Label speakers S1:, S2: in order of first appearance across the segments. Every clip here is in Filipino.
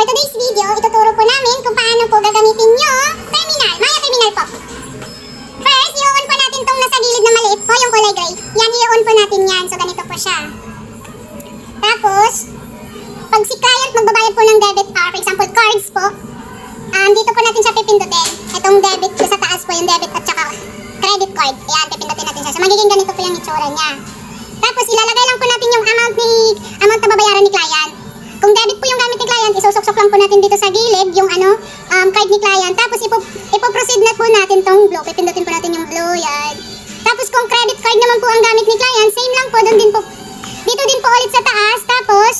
S1: For today's video, ituturo po namin kung paano po gagamitin yung terminal. Maya terminal po. First, i-on po natin tong nasa gilid na maliit po, yung kulay gray. Yan, i-on po natin yan. So, ganito po siya. Tapos, pag si client magbabayad po ng debit or for example, cards po, um, dito po natin siya pipindutin. Itong debit, yung sa taas po yung debit at saka credit card. Ayan, pipindutin natin siya. So, magiging ganito po yung itsura niya. Tapos, ilalagay lang po natin yung client, isusuksok lang po natin dito sa gilid yung ano, um, card ni client. Tapos, ipo, ipo-proceed na po natin tong blue. Pipindutin po natin yung blue, yan. Tapos, kung credit card naman po ang gamit ni client, same lang po, doon din po. Dito din po ulit sa taas. Tapos,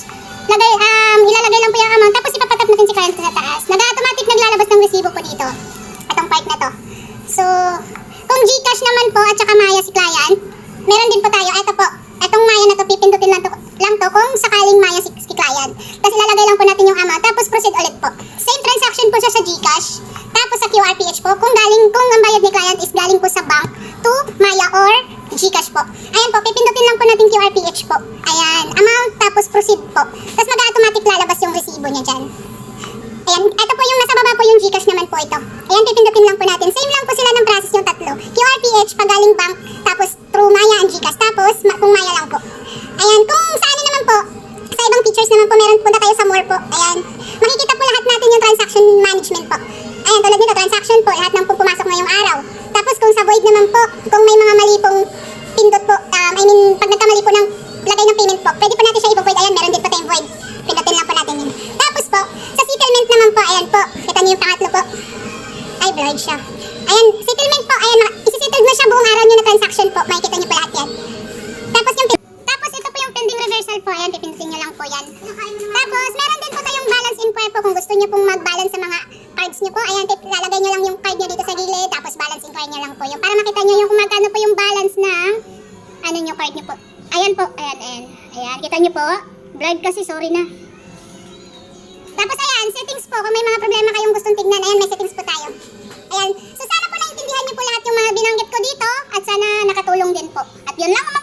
S1: lagay, um, ilalagay lang po yung amount. Tapos, ipapatap natin si client sa taas. Nag-automatic naglalabas ng resibo po dito. Itong part na to. So, kung Gcash naman po at saka Maya si client, meron din po tayo. Ito po. Itong Maya na to, pipindutin lang to, lang to kung sakaling Maya si client. Tapos ilalagay lang po natin yung amount. Tapos proceed ulit po. Same transaction po siya sa Gcash. Tapos sa QRPH po, kung galing, kung ang bayad ni client is galing po sa bank to Maya or Gcash po. Ayan po, pipindutin lang po natin QRPH po. Ayan, amount, tapos proceed po. Tapos mag-automatic lalabas yung resibo niya dyan. Ayan, ito po yung nasa baba po yung Gcash naman po ito. Ayan, pipindutin lang po natin. Same lang po sila ng process yung tatlo. QRPH, pag galing bank, tapos through Maya and Gcash, tapos kung Maya lang po. Ayan, kung sa ano naman po, sa naman po, meron po na tayo sa more po. Ayan, makikita po lahat natin yung transaction management po. Ayan, tulad nito, transaction po, lahat ng po pumasok ngayong araw. Tapos kung sa void naman po, kung may mga mali pong pindot po, um, I mean, pag nagkamali po ng lagay ng payment po, pwede po natin siya i-void. Ayan, meron din po tayong void. Pindutin lang po natin yun. Tapos po, sa settlement naman po, ayan po, kita niyo yung pangatlo po. Ay, blurred siya. Ayan, settlement po, ayan, ma- isi-settle na siya buong araw niyo na transaction po. Makikita niyo po lahat yan. Universal po. Ayan, pipindutin nyo lang po yan. Tapos, meron din po tayong balance in po. Kung gusto nyo pong mag-balance sa mga cards nyo po, ayan, tip, lalagay nyo lang yung card nyo dito sa gilid. Tapos, balance in prayer nyo lang po yung para makita nyo yung kung magkano po yung balance ng ano nyo card nyo po. Ayan po. Ayan, ayan. Ayan, kita nyo po. Blurred kasi, sorry na. Tapos, ayan, settings po. Kung may mga problema kayong gustong tignan, ayan, may settings po tayo. Ayan. So, sana po naintindihan nyo po lahat yung mga binanggit ko dito at sana nakatulong din po. At yun lang